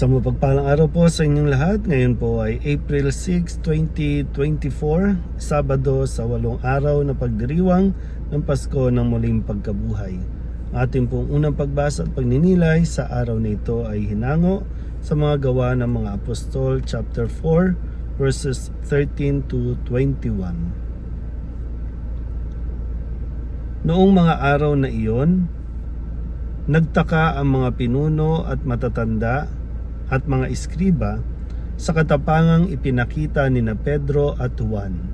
Isang mapagpalang araw po sa inyong lahat. Ngayon po ay April 6, 2024, Sabado sa walong araw na pagdiriwang ng Pasko ng muling pagkabuhay. Ating pong unang pagbasa at pagninilay sa araw na ito ay hinango sa mga gawa ng mga apostol chapter 4 verses 13 to 21. Noong mga araw na iyon, nagtaka ang mga pinuno at matatanda at mga iskriba sa katapangang ipinakita ni na Pedro at Juan,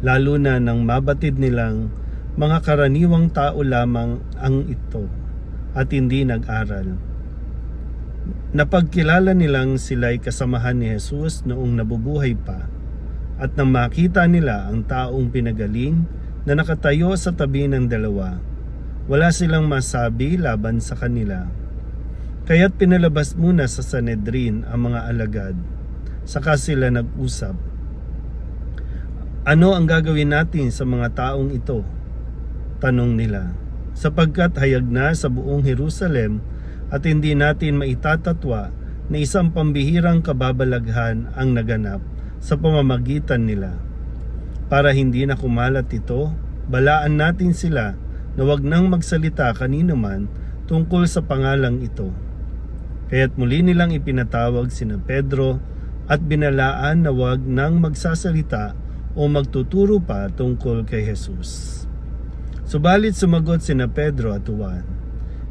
lalo na nang mabatid nilang mga karaniwang tao lamang ang ito at hindi nag-aral. Napagkilala nilang sila'y kasamahan ni Jesus noong nabubuhay pa at nang makita nila ang taong pinagaling na nakatayo sa tabi ng dalawa, wala silang masabi laban sa kanila. Kaya't pinalabas muna sa Sanedrin ang mga alagad. Saka sila nag-usap. Ano ang gagawin natin sa mga taong ito? Tanong nila. Sapagkat hayag na sa buong Jerusalem at hindi natin maitatatwa na isang pambihirang kababalaghan ang naganap sa pamamagitan nila. Para hindi na kumalat ito, balaan natin sila na wag nang magsalita kanino man tungkol sa pangalang ito. Kaya't muli nilang ipinatawag sina Pedro at binalaan na wag nang magsasalita o magtuturo pa tungkol kay Jesus. Subalit sumagot sina Pedro at Juan,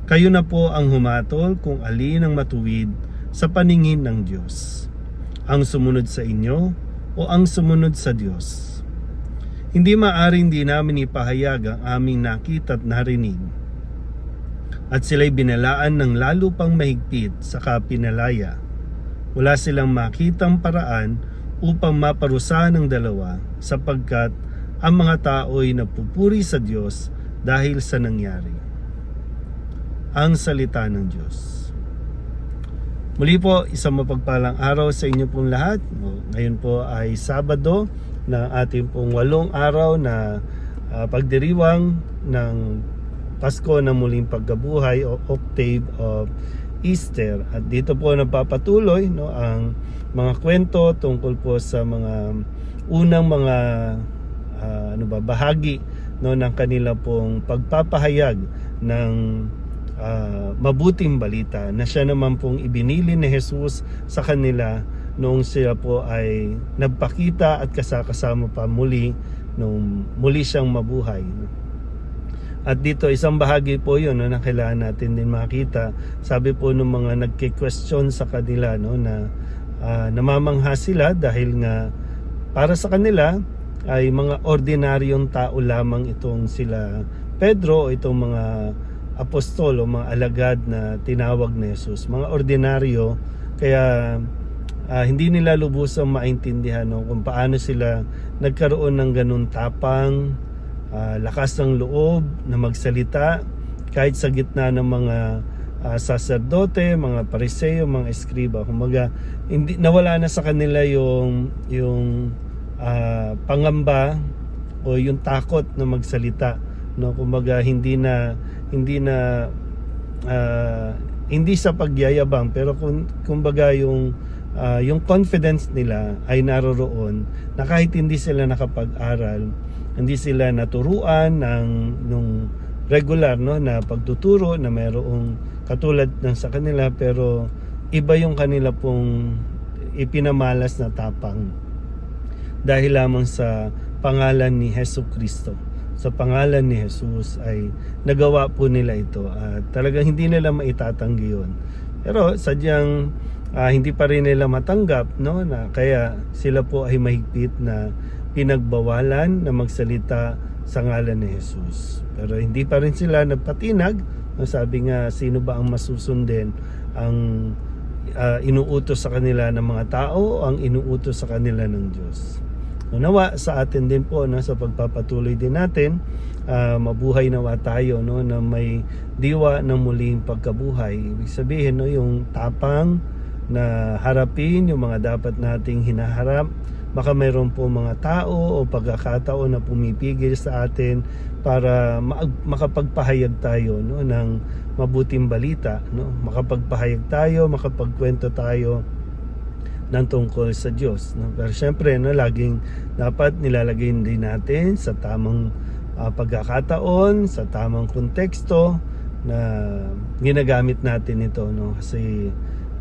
Kayo na po ang humatol kung alin ang matuwid sa paningin ng Diyos. Ang sumunod sa inyo o ang sumunod sa Diyos. Hindi maaring di namin ipahayag ang aming nakita at narinig at sila'y binalaan ng lalo pang mahigpit sa kapinalaya. Wala silang makitang paraan upang maparusahan ng dalawa sapagkat ang mga tao'y napupuri sa Diyos dahil sa nangyari. Ang salita ng Diyos. Muli po, isang mapagpalang araw sa inyo pong lahat. Ngayon po ay Sabado na ating pong walong araw na uh, pagdiriwang ng Pasko na muling pagkabuhay o octave of Easter. At dito po napapatuloy no, ang mga kwento tungkol po sa mga unang mga uh, ano ba, bahagi no, ng kanila pong pagpapahayag ng uh, mabuting balita na siya naman pong ibinili ni Jesus sa kanila noong siya po ay nagpakita at kasakasama pa muli nung muli siyang mabuhay. At dito isang bahagi po 'yon no, na kailangan natin din makita. Sabi po ng mga nagke-question sa kanila no na uh, namamangha sila dahil nga para sa kanila ay mga ordinaryong tao lamang itong sila Pedro o itong mga apostol o mga alagad na tinawag ni Jesus. Mga ordinaryo kaya uh, hindi nila lubusang maintindihan no, kung paano sila nagkaroon ng ganun tapang uh, lakas ng loob na magsalita kahit sa gitna ng mga uh, saserdote, mga pariseo, mga eskriba. Kumaga, hindi nawala na sa kanila yung yung uh, pangamba o yung takot na magsalita. No, kumaga hindi na hindi na uh, hindi sa pagyayabang pero kung kumbaga yung uh, yung confidence nila ay naroroon na kahit hindi sila nakapag-aral hindi sila naturuan ng nung regular no na pagtuturo na mayroong katulad ng sa kanila pero iba yung kanila pong ipinamalas na tapang. Dahil lamang sa pangalan ni Hesus Kristo. Sa pangalan ni Jesus ay nagawa po nila ito at talagang hindi nila maitatanggi yun. Pero sadyang uh, hindi pa rin nila matanggap no na kaya sila po ay mahigpit na pinagbawalan na magsalita sa ngalan ni Jesus. Pero hindi pa rin sila nagpatinag. Sabi nga, sino ba ang masusundin ang uh, inuutos sa kanila ng mga tao o ang inuutos sa kanila ng Diyos. Nawa sa atin din po no, sa pagpapatuloy din natin, uh, mabuhay nawa tayo no, na may diwa ng muling pagkabuhay. Ibig sabihin no, yung tapang na harapin yung mga dapat nating hinaharap baka mayroon po mga tao o pagkakataon na pumipigil sa atin para ma- makapagpahayag tayo no ng mabuting balita no? Makapagpahayag tayo makapagkwento tayo ng tungkol sa Diyos no? Pero syempre no laging dapat nilalagay din natin sa tamang ah, pagkakataon sa tamang konteksto na ginagamit natin ito no? Kasi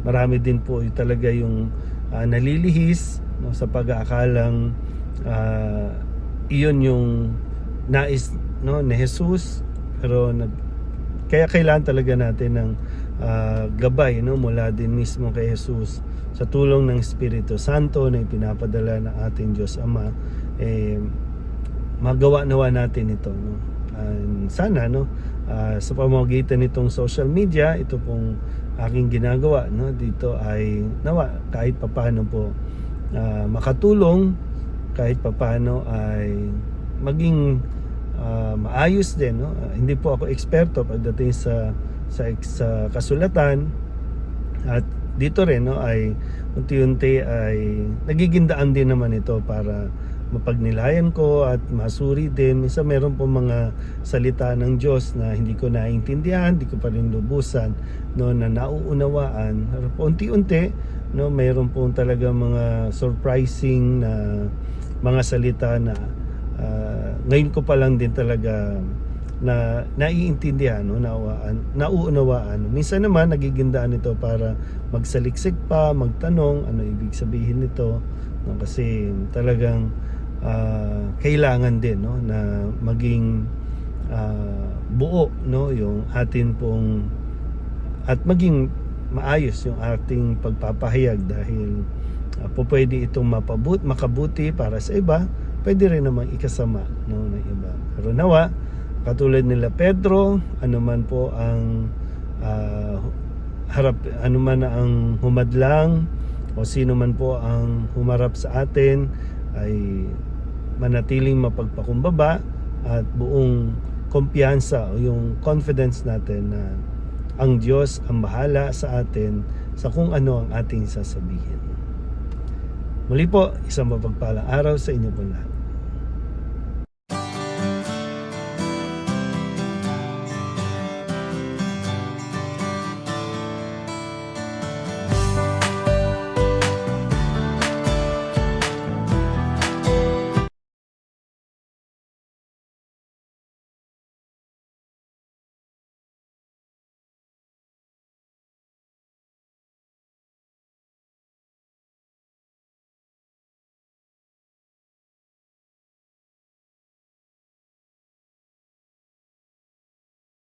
marami din po talaga yung ah, nalilihis no sa pag-aakalang ah, iyon yung nais no ni Jesus. Pero nag kaya kailangan talaga natin ng ah, gabay no mula din mismo kay Jesus sa tulong ng Espiritu Santo na ipinapadala ng ating Diyos Ama. Eh magawa nawa natin ito no. And sana no ah, sa pamamagitan nitong social media ito pong aking ginagawa no dito ay nawa kahit papano po ah, makatulong kahit papano ay maging ah, maayos din no? Ah, hindi po ako eksperto pagdating sa sa, sa kasulatan. At dito rin no ay unti-unti ay nagiging daan din naman ito para mapagnilayan ko at masuri din. Minsan meron po mga salita ng Diyos na hindi ko naiintindihan, hindi ko pa rin lubusan no na nauunawaan. Pero unti-unti no mayroon po talaga mga surprising na mga salita na ah, ngayon ko pa lang din talaga na naiintindihan no naunawaan nauunawaan minsan naman nagigindaan ito para magsaliksik pa magtanong ano ibig sabihin nito no kasi talagang ah, kailangan din no na maging ah, buo no yung atin pong at maging maayos yung ating pagpapahayag dahil uh, po pwede itong mapabut makabuti para sa iba pwede rin namang ikasama no ng iba. Pero nawa katulad nila Pedro ano man po ang ah, harap ano man ang humadlang o sino man po ang humarap sa atin ay manatiling mapagpakumbaba at buong kumpiyansa o yung confidence natin na ang Diyos ang bahala sa atin sa kung ano ang ating sasabihin. Muli po, isang mapagpalang araw sa inyo po lahat.